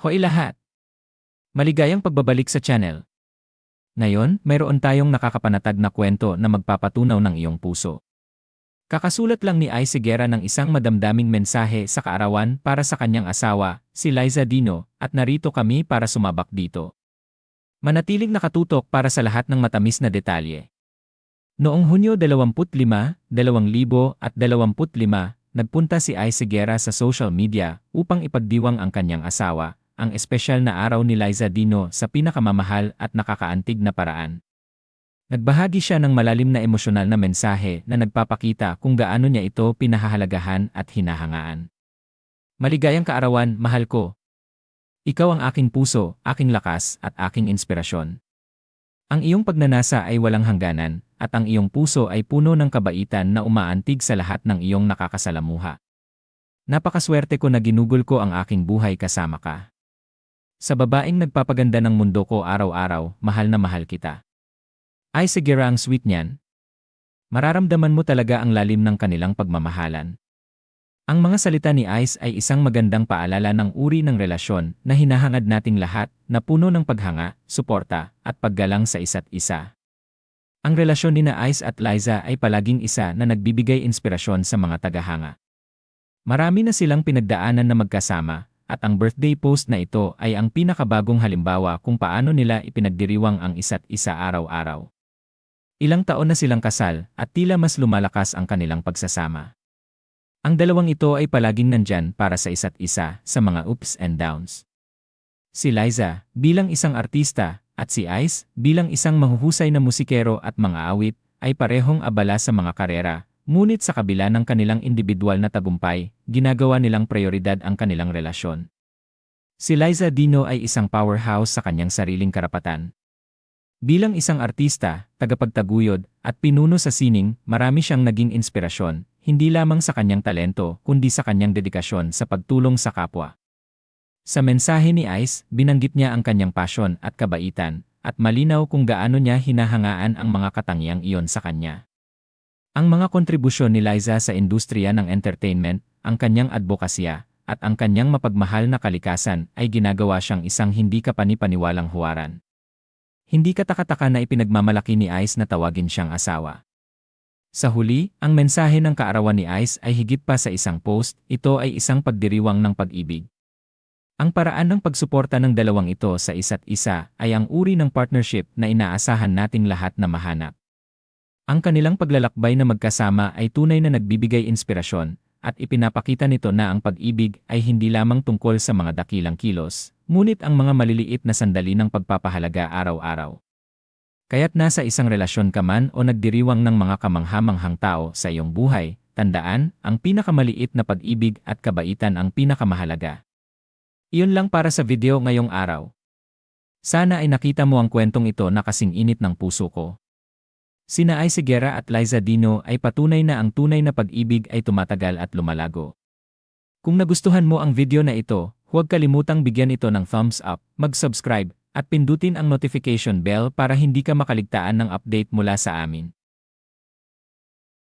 Hoy lahat! Maligayang pagbabalik sa channel. Ngayon, mayroon tayong nakakapanatag na kwento na magpapatunaw ng iyong puso. Kakasulat lang ni Ay Segera ng isang madamdaming mensahe sa kaarawan para sa kanyang asawa, si Liza Dino, at narito kami para sumabak dito. Manatiling nakatutok para sa lahat ng matamis na detalye. Noong Hunyo 25, 2025, nagpunta si Ay Segera sa social media upang ipagdiwang ang kanyang asawa, ang espesyal na araw ni Liza Dino sa pinakamamahal at nakakaantig na paraan. Nagbahagi siya ng malalim na emosyonal na mensahe na nagpapakita kung gaano niya ito pinahahalagahan at hinahangaan. Maligayang kaarawan, mahal ko. Ikaw ang aking puso, aking lakas, at aking inspirasyon. Ang iyong pagnanasa ay walang hangganan, at ang iyong puso ay puno ng kabaitan na umaantig sa lahat ng iyong nakakasalamuha. Napakaswerte ko na ginugol ko ang aking buhay kasama ka. Sa babaeng nagpapaganda ng mundo ko araw-araw, mahal na mahal kita. Ay sige ang sweet niyan. Mararamdaman mo talaga ang lalim ng kanilang pagmamahalan. Ang mga salita ni Ice ay isang magandang paalala ng uri ng relasyon na hinahangad nating lahat na puno ng paghanga, suporta, at paggalang sa isa't isa. Ang relasyon ni na Ice at Liza ay palaging isa na nagbibigay inspirasyon sa mga tagahanga. Marami na silang pinagdaanan na magkasama, at ang birthday post na ito ay ang pinakabagong halimbawa kung paano nila ipinagdiriwang ang isa't isa araw-araw. Ilang taon na silang kasal at tila mas lumalakas ang kanilang pagsasama. Ang dalawang ito ay palaging nandyan para sa isa't isa sa mga ups and downs. Si Liza, bilang isang artista, at si Ice, bilang isang mahuhusay na musikero at mga awit, ay parehong abala sa mga karera, Ngunit sa kabila ng kanilang individual na tagumpay, ginagawa nilang prioridad ang kanilang relasyon. Si Liza Dino ay isang powerhouse sa kanyang sariling karapatan. Bilang isang artista, tagapagtaguyod, at pinuno sa sining, marami siyang naging inspirasyon, hindi lamang sa kanyang talento, kundi sa kanyang dedikasyon sa pagtulong sa kapwa. Sa mensahe ni Ice, binanggit niya ang kanyang pasyon at kabaitan, at malinaw kung gaano niya hinahangaan ang mga katangiang iyon sa kanya. Ang mga kontribusyon ni Liza sa industriya ng entertainment, ang kanyang advokasya, at ang kanyang mapagmahal na kalikasan ay ginagawa siyang isang hindi kapanipaniwalang huwaran. Hindi katakataka na ipinagmamalaki ni Ice na tawagin siyang asawa. Sa huli, ang mensahe ng kaarawan ni Ice ay higit pa sa isang post, ito ay isang pagdiriwang ng pag-ibig. Ang paraan ng pagsuporta ng dalawang ito sa isa't isa ay ang uri ng partnership na inaasahan nating lahat na mahanap. Ang kanilang paglalakbay na magkasama ay tunay na nagbibigay inspirasyon, at ipinapakita nito na ang pag-ibig ay hindi lamang tungkol sa mga dakilang kilos, ngunit ang mga maliliit na sandali ng pagpapahalaga araw-araw. Kaya't nasa isang relasyon ka man o nagdiriwang ng mga kamanghamanghang tao sa iyong buhay, tandaan, ang pinakamaliit na pag-ibig at kabaitan ang pinakamahalaga. Iyon lang para sa video ngayong araw. Sana ay nakita mo ang kwentong ito na kasing init ng puso ko. Sina Ay Segera at Liza Dino ay patunay na ang tunay na pag-ibig ay tumatagal at lumalago. Kung nagustuhan mo ang video na ito, huwag kalimutang bigyan ito ng thumbs up, mag-subscribe, at pindutin ang notification bell para hindi ka makaligtaan ng update mula sa amin.